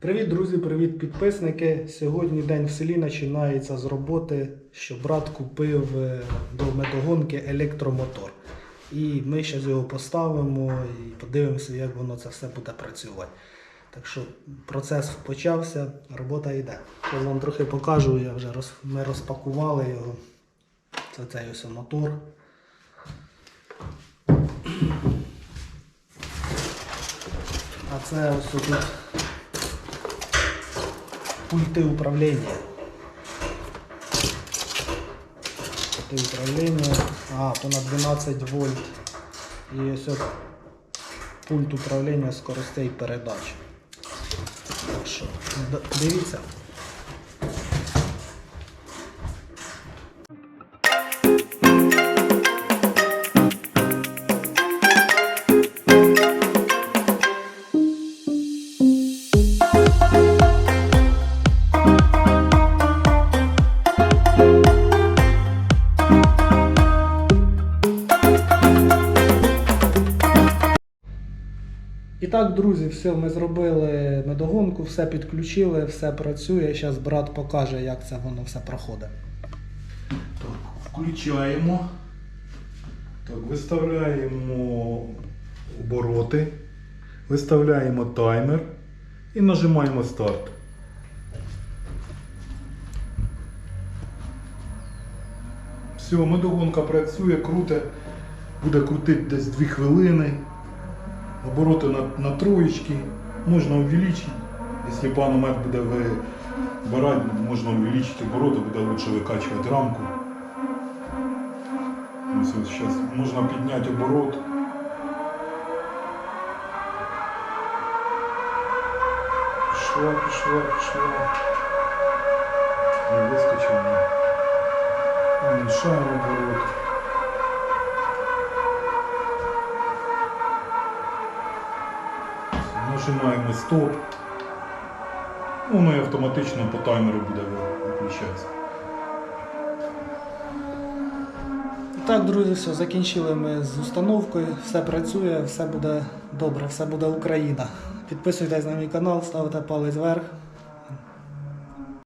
Привіт, друзі, привіт, підписники. Сьогодні день в селі починається з роботи, що брат купив е, до медогонки електромотор. І ми зараз його поставимо і подивимося, як воно це все буде працювати. Так що процес почався, робота йде. Я вам трохи покажу, я вже роз, ми розпакували його. Це цей ось мотор. А це ось тут пульти управления. Пульты управління. А, то на 12 вольт. І от пульт управління скоростей передач. Так дивіться. І так, друзі, все, ми зробили медогонку, все підключили, все працює. Зараз брат покаже, як це воно все проходить. Так, включаємо. Так, виставляємо обороти, виставляємо таймер і нажимаємо старт. Все, медогонка працює, круте, буде крутити десь 2 хвилини. Обороти на, на троєчки. Можна увеличити. Якщо паномет буде вибирати, можна увеличити обороти, буде лучше викачувати рамку. Ось ось зараз можна підняти оборот. Пішло, пішло, пішло. Не вискочило. Уменьшаємо оборот. Нажимаємо стоп. Воно і автоматично по таймеру буде виключатися. Так, друзі, все, закінчили ми з установкою, все працює, все буде добре, все буде Україна. Підписуйтесь на мій канал, ставте палець вверх.